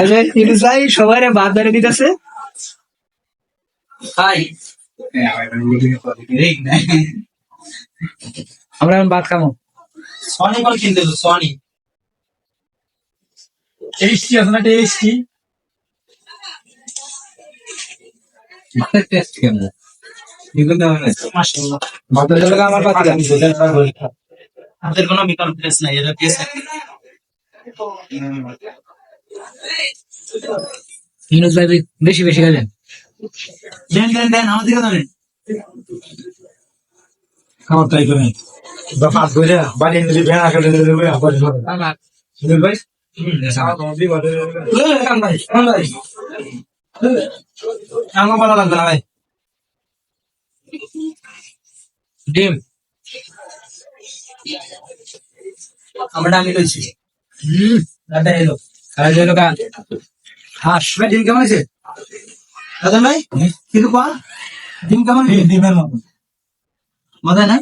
আচ্ছা সবাই বাদ বেড়ে দিতেছে। আমরা এখন ভাত খাব। সনি বল কিনতে সনি। টেস্টি আছে না টেস্টি কেমন? পাতি আমাদের কোনো বিকল্প টেস্ট নাই এটা টেস্ট ইউনুস ভাই বেশি বেশি খাবেন দেন দেন দেন আমাদের কথা নেই খাবার তাই করে বা ফাঁস করে বাড়ি এনে দিবে না কেটে দেবে আবার সুনীল ভাই? আমার ভালো লাগবে না ভাই। ডিম। আমরা আমি লইছি। হাঁস ভাই ডিম কেমন আছে? দাদা ভাই কিন্তু কোয়া ডিম কেমন ডিমের মতো মজা নাই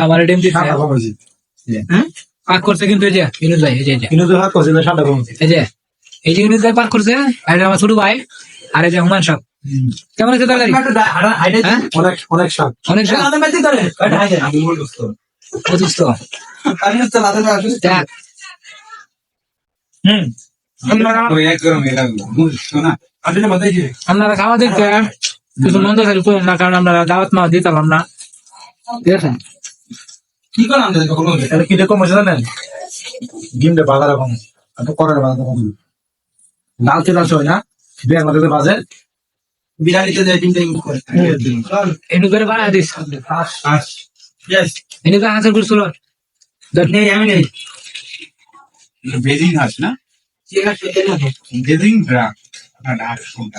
আমার ডিম দিচ্ছে সাদা কমেছে হ্যাঁ? পাক করছে কিন্তু এই যে ইউনুস ভাই এই যে হাত করছে সাদা এই যে এই যে ইউনুস ভাই পাক করছে আর আমার ছোট ভাই আর এই যে হুমান সাহেব। কেমন আছে তরকারি হ্যাঁ? অনেক অনেক অনেক। অসুস্থ। ভাই আসলে দেখ হুম। আপনারা খাওয়া দেখতে কিছু মন্দ খালি করেন না কারণ আমরা দাওয়াত মা দিতাম না। আছে কি করে আমাদের কখনো? এটা কি রকম আছে জানেন ডিমটা বাজার রকম এত করার বাজার রকম লাল তেল আছে না। বের মধ্যে বাজে যে ডিমটা ইউজ করে। এনু করে বাড়া দিস। ইয়েস এনু করে হাজার করছিল নেই আমি নেই বেজিং হাঁস না বেজিং ড্রাগ না ডাক কোনটা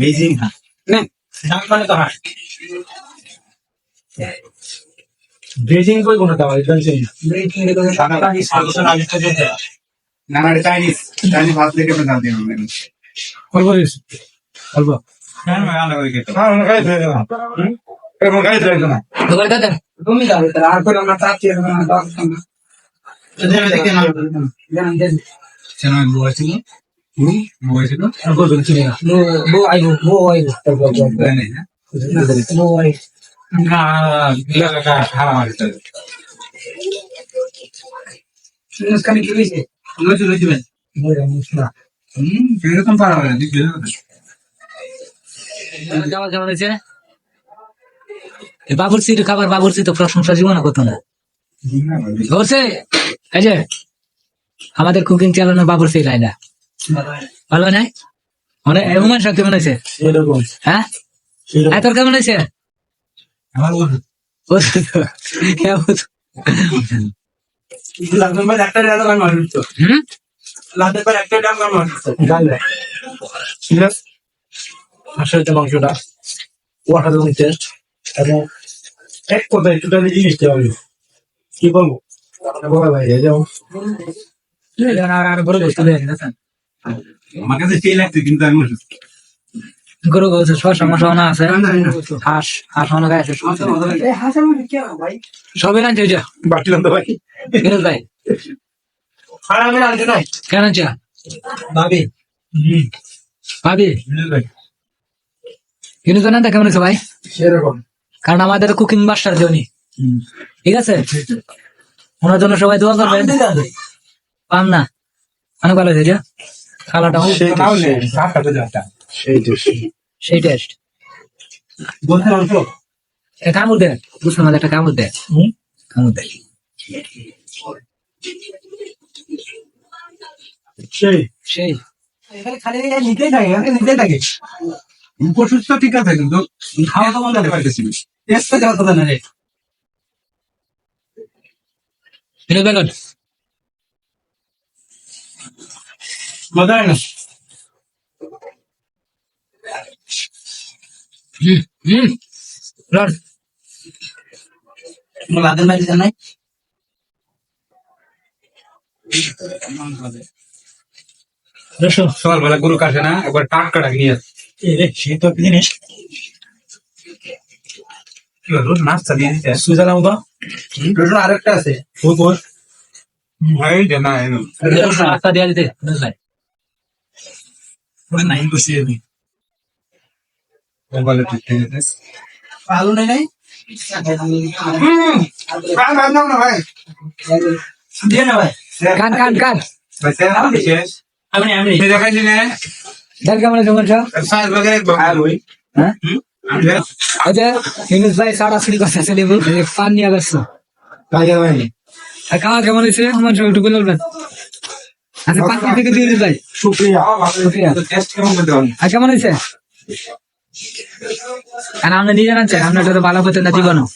বেজিং হাঁস না মানে তো হাস বেজিং কই কোনটা আমার এটা সেই না না চাইনিজ চাইনিজ হাঁস থেকে আমরা জানতে পারবেন অল্প অল্প হ্যাঁ আলাদা করে খেতে হ্যাঁ না এরকম গাই থাকে না। দোকান দাদা তুমি যাবে তাহলে আর করে আমরা চাচ্ছি না দেখে না না। না না পারা হয় না বাবুরসির খাবার বাবুরসি তো প্রশংসা জীবনে করতো না। বলছে এই যে আমাদের কুকিং চালানো বাবুরসি লাইনা ভালো নাই? মানে হুমান সাহেব কেমন আছে হ্যাঁ? হ্যাঁ তোর কেমন আছে? হ্যাঁ, মাংসটা অসাধারণ টেস্ট এবং এক কথায় টোটালি জিনিসটা কি বলব? বলা ভাই গরু দিন, আমার কাছে সেই লাগছে কিন্তু আমি গরু গোস্ত শসা মশা আছে। হাঁস হাঁস অনেক আছে এই হাসার মধ্যে কি ভাই? সবই রাঁধছে ওই যে। বাটিলাম তো ভাই। ফিরোজ ভাই। কেন আনছে? ভাবি। ভাবি? জানেন তো কেমন আছে ভাই? সেরকম। কারণ আমাদের কুকিং মাস্টার জনি ঠিক আছে? ওনার জন্য সবাই দোয়া করবেন। পান না। অনেক ভালো হয়েছে খালাটা সেই টেস্ট কামড় দেন বুঝলাম একটা কামড় দেন কামড় দেন সেই। সেই। খালি নিতেই থাকে থাকে। উপসুস্থ ঠিক আছে কিন্তু খাওয়া তো বন্ধ পাইতেছি টেস্ট তো কথা না। রে ভাই মজা হয় না হুম হুম জানাই সকালবেলা গরু কাটে না একবার টাটকাটা নিয়ে আসে। তো জিনিস। নাস্তা দিয়ে দিতে। সুইজার মতো রসুন আরেকটা আছে। ওই কই হয় যে না এনো দিয়ে দিতে নাই। বসিয়ে নি মোবাইলে ভালো নেই নাই? ভাই ভাই নাও না ভাই। দিয়ে না ভাই। কান কান কান। ভাই আমি আমি এই দেখাইলি না। কেমন আচ্ছা ইউনুস ভাই কথা পান নিয়ে গেছো কাকে কেমন হয়েছে আমার সব একটু বলবেন আচ্ছা পাঁচ থেকে দিয়ে দিন ভাই শুক্রিয়া শুক্রিয়া কেমন করতে আর আপনি নিজে আনছেন আপনার তো ভালো করতেন না জীবনও